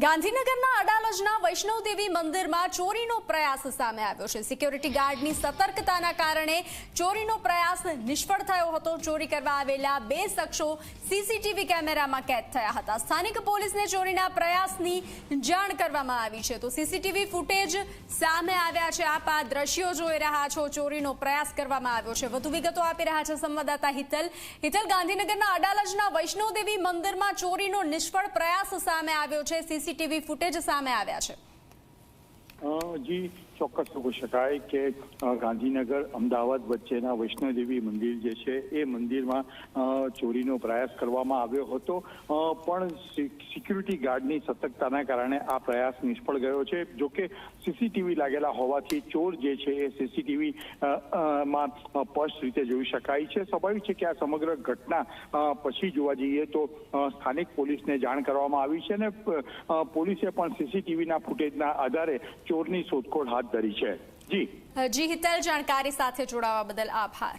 ગાંધીનગરના અડાલજના વૈષ્ણવદેવી મંદિરમાં ચોરીનો પ્રયાસ સામે આવ્યો છે. સિક્યોરિટી ગાર્ડની સતર્કતાના કારણે ચોરીનો પ્રયાસ નિષ્ફળ થયો હતો. ચોરી કરવા આવેલા બે શખ્સો સીસીટીવી કેમેરામાં કેદ થયા હતા. સ્થાનિક પોલીસને ચોરીના પ્રયાસની જાણ કરવામાં આવી છે. તો સીસીટીવી ફૂટેજ સામે આવ્યા છે. આપ આ દ્રશ્યો જોઈ રહ્યા છો. ચોરીનો પ્રયાસ કરવામાં આવ્યો છે. વધુ વિગતો આપી રહ્યા છે સંવાદદાતા હિતલ. હિતલ, ગાંધીનગરના અડાલજના વૈષ્ણવદેવી મંદિરમાં ચોરીનો નિષ્ફળ પ્રયાસ સામે આવ્યો છે. સીસીટીવી ફૂટેજ સામે આવ્યા છે. જી. ચોક્કસ કહી શકાય કે ગાંધીનગર, અમદાવાદ વચ્ચેના વૈષ્ણોદેવી મંદિર જે છે, એ મંદિરમાં ચોરીનો પ્રયાસ કરવામાં આવ્યો હતો. પણ સિક્યુરિટી ગાર્ડની સતર્કતાના કારણે આ પ્રયાસ નિષ્ફળ ગયો છે. જો કે સીસીટીવી લાગેલા હોવાથી ચોર જે છે, એ સીસીટીવી માં સ્પષ્ટ રીતે જોઈ શકાય છે. સ્વાભાવિક છે કે આ સમગ્ર ઘટના પછી જોવા જઈએ તો સ્થાનિક પોલીસને જાણ કરવામાં આવી છે અને પોલીસે પણ સીસીટીવીના ફૂટેજના આધારે ચોરની શોધખોળ હાથ ધરી છે. જી. જી હિતલ જાણકારી સાથે જોડાવા બદલ આભાર.